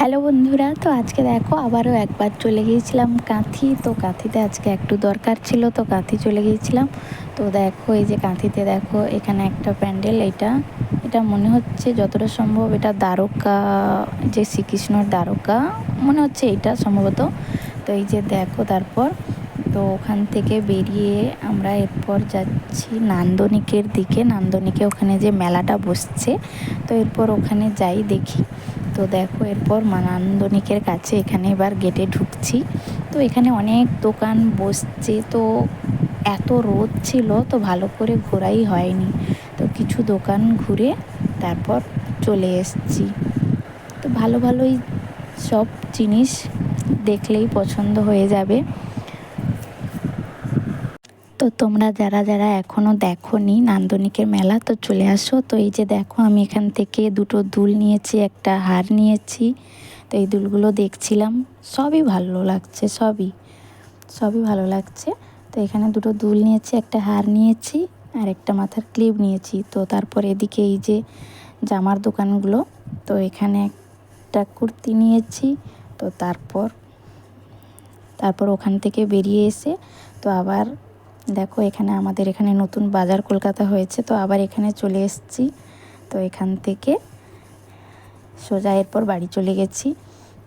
Hello বন্ধুরা, তো আজকে দেখো আবারও একবার চলে গিয়েছিলাম কাঁথি। তো কাঁথিতে আজকে একটু দরকার ছিল, তো কাঁথি চলে গিয়েছিলাম। তো দেখো, এই যে কাঁথিতে দেখো, এখানে একটা প্যান্ডেল, এটা এটা মনে হচ্ছে যতটা সম্ভব এটা দ্বারকা যে শ্রীকৃষ্ণর দ্বারকা, মনে হচ্ছে এটা সম্ভবত। তো এই যে দেখো তারপর, তো ওখান থেকে বেরিয়ে আমরা এরপর যাচ্ছি নান্দনিকের দিকে। নান্দনিকে ওখানে যে মেলাটা বসছে, তো এরপর ওখানে যাই দেখি। তো দেখো, এরপর মানান্দনিকের কাছে এখানে এবার গেটে ঢুকছি। তো এখানে অনেক দোকান বসছে, তো এত রোদ ছিল, তো ভালো করে ঘোরাই হয়নি। তো কিছু দোকান ঘুরে তারপর চলে এসছি। তো ভালো ভালোই সব জিনিস দেখলেই পছন্দ হয়ে যাবে। তো তোমরা যারা যারা এখনও দেখোনি নান্দনিকের মেলা, তো চলে আসো। তো এই যে দেখো, আমি এখান থেকে দুটো দুল নিয়েছি, একটা হার নিয়েছি। তো এই দুলগুলো দেখছিলাম, সবই ভালো লাগছে, সবই সবই ভালো লাগছে। তো এখানে দুটো দুল নিয়েছি, একটা হার নিয়েছি, আর একটা মাথার ক্লিপ নিয়েছি। তো তারপর এদিকে এই যে জামার দোকানগুলো, তো এখানে একটা কুর্তি নিয়েছি, তো তারপর তারপর ওখান থেকে বেরিয়ে এসে, তো আবার দেখো, এখানে আমাদের এখানে নতুন বাজার কলকাতা হয়েছে, তো আবার এখানে চলে এসেছি। তো এখান থেকে সোজা এরপর বাড়ি চলে গেছি।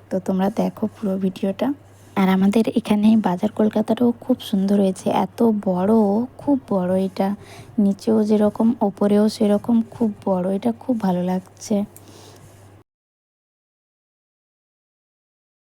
তো তোমরা দেখো পুরো ভিডিওটা। আর আমাদের এখানে বাজার কলকাতাটাও খুব সুন্দর হয়েছে, এত বড়, খুব বড় এটা। নিচেও যেরকম, ওপরেও সেরকম, খুব বড়, এটা খুব ভালো লাগছে।